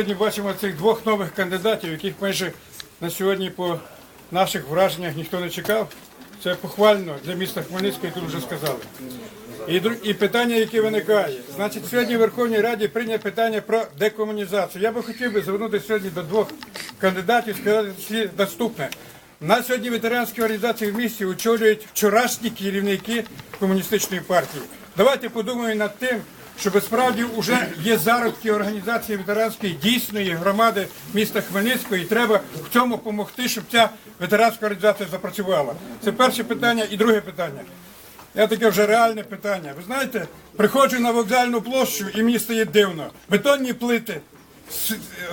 Сьогодні бачимо цих двох нових кандидатів, яких майже на сьогодні по наших враженнях ніхто не чекав. Це похвально для міста Хмельницького, як вже сказали. І, і питання, яке виникає. Значить, сьогодні в Верховній Раді прийнято питання про декомунізацію. Я би хотів би звернутися сьогодні до двох кандидатів, сказати наступне. На сьогодні ветеранські організації в місті очолюють вчорашні керівники комуністичної партії. Давайте подумаємо над тим, що справді вже є зародки організації ветеранської дійсної громади міста Хмельницького, і треба в цьому допомогти, щоб ця ветеранська організація запрацювала. Це перше питання. І друге питання. Я таке вже реальне питання. Ви знаєте, приходжу на вокзальну площу і мені стає дивно. Бетонні плити,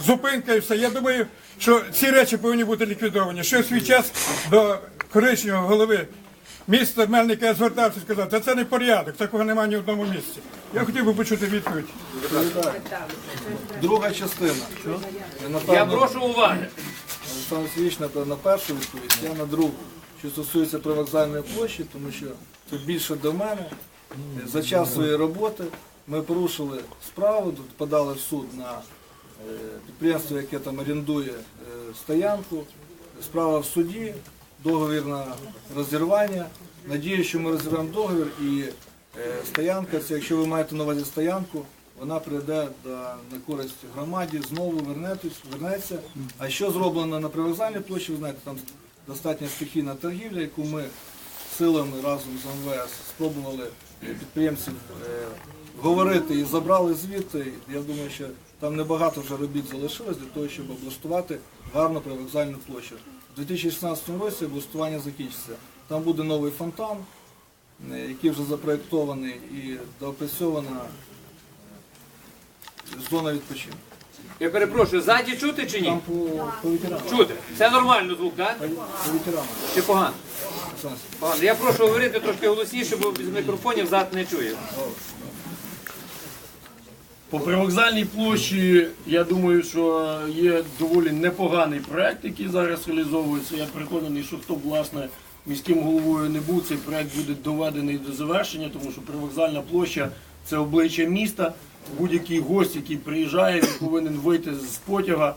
зупинка і все. Я думаю, що ці речі повинні бути ліквідовані. В свій час до коричневого голови міста Мельника я звертався і сказав, та це не порядок, такого немає ні в одному місці. Я хотів би почути відповідь. Друга частина. Я Напевно, прошу уваги. Олександр Сергійович, на першу відповідь, я на другу, що стосується привокзальної площі, тому що це більше до мене. За час своєї роботи ми порушили справу, тут подали в суд на е, підприємство, яке там орендує е, стоянку. Справа в суді, договір на розірвання. Надію, що ми розірвемо договір і е, стоянка, це якщо ви маєте на увазі стоянку, вона прийде на користь громаді, знову вернеться. А що зроблено на привокзальній площі, ви знаєте, там достатньо стихійна торгівля, яку ми силами разом з МВС спробували підприємців говорити і забрали звідти. Я думаю, що там небагато вже робіт залишилось для того, щоб облаштувати гарну привокзальну площу. У 2016 році облаштування закінчиться. Там буде новий фонтан, е, який вже запроєктований і доопрацьована е, зона відпочинку. Я перепрошую, ззаді чути чи ні? Там по, по ветеранам. Чути. Це нормально звук, так? По, по ветеранам. Чи погано? Погано. Я прошу говорити трошки голосніше, бо з мікрофонів зад не чую. По привокзальній площі, я думаю, що є доволі непоганий проект, який зараз реалізовується. Я переконаний, що хто власне міським головою не був, цей проект буде доведений до завершення, тому що привокзальна площа це обличчя міста. Будь-який гость, який приїжджає, він повинен вийти з потяга,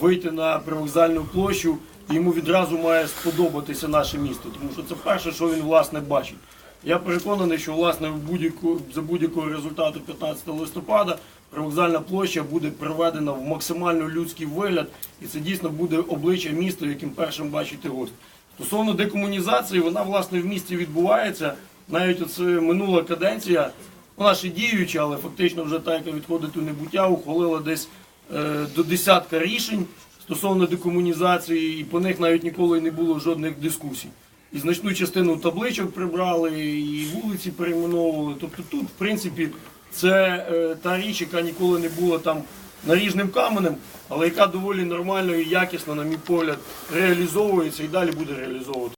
вийти на привокзальну площу, і йому відразу має сподобатися наше місто, тому що це перше, що він власне бачить. Я переконаний, що власне в будь-яку за будь-якого результату 15 листопада привокзальна площа буде приведена в максимально людський вигляд, і це дійсно буде обличчя міста, яким першим бачити гость. Стосовно декомунізації, вона власне в місті відбувається. Навіть оце минула каденція, вона ще діюча, але фактично вже та, яка відходить у небуття, ухвалила десь е, до десятка рішень стосовно декомунізації, і по них навіть ніколи не було жодних дискусій. І значну частину табличок прибрали, і вулиці перейменовували. Тобто тут, в принципі, це е, та річ, яка ніколи не була там наріжним каменем, але яка доволі нормально і якісно, на мій погляд, реалізовується і далі буде реалізовувати.